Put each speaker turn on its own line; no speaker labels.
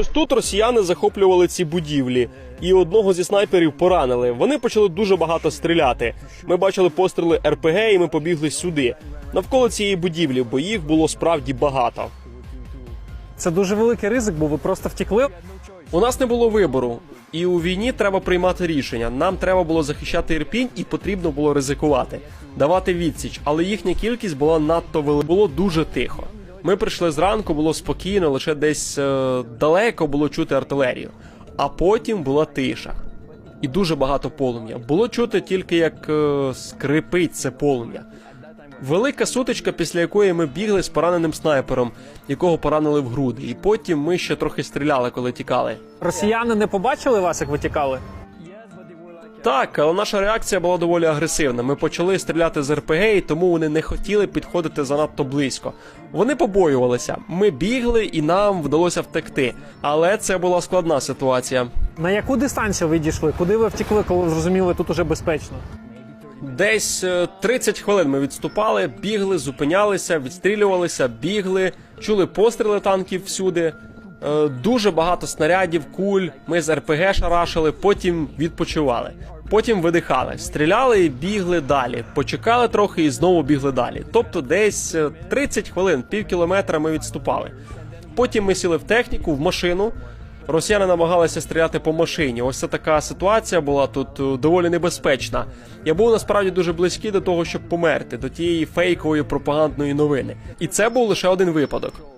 Ось тут росіяни захоплювали ці будівлі, і одного зі снайперів поранили. Вони почали дуже багато стріляти. Ми бачили постріли РПГ, і ми побігли сюди, навколо цієї будівлі, бо їх було справді багато.
Це дуже великий ризик, бо ви просто втекли.
У нас не було вибору, і у війні треба приймати рішення. Нам треба було захищати Ірпінь, і потрібно було ризикувати, давати відсіч. Але їхня кількість була надто велика. Було дуже тихо. Ми прийшли зранку, було спокійно, лише десь е, далеко було чути артилерію. А потім була тиша. І дуже багато полум'я. Було чути тільки як е, скрипить це полум'я. Велика сутичка, після якої ми бігли з пораненим снайпером, якого поранили в груди. І потім ми ще трохи стріляли, коли тікали.
Росіяни не побачили вас, як ви тікали?
Так, але наша реакція була доволі агресивна. Ми почали стріляти з РПГ, і тому вони не хотіли підходити занадто близько. Вони побоювалися. Ми бігли і нам вдалося втекти. Але це була складна ситуація.
На яку дистанцію ви дійшли? Куди ви втекли, коли зрозуміли, тут уже безпечно?
Десь е, 30 хвилин ми відступали, бігли, зупинялися, відстрілювалися, бігли, чули постріли танків всюди. Е, Дуже багато снарядів, куль. Ми з РПГ шарашили, потім відпочивали. Потім видихали, стріляли і бігли далі. Почекали трохи і знову бігли далі. Тобто, десь е, 30 хвилин, пів кілометра ми відступали. Потім ми сіли в техніку, в машину. Росіяни намагалися стріляти по машині. Ось це така ситуація була тут е, доволі небезпечна. Я був насправді дуже близький до того, щоб померти, до тієї фейкової пропагандної новини. І це був лише один випадок.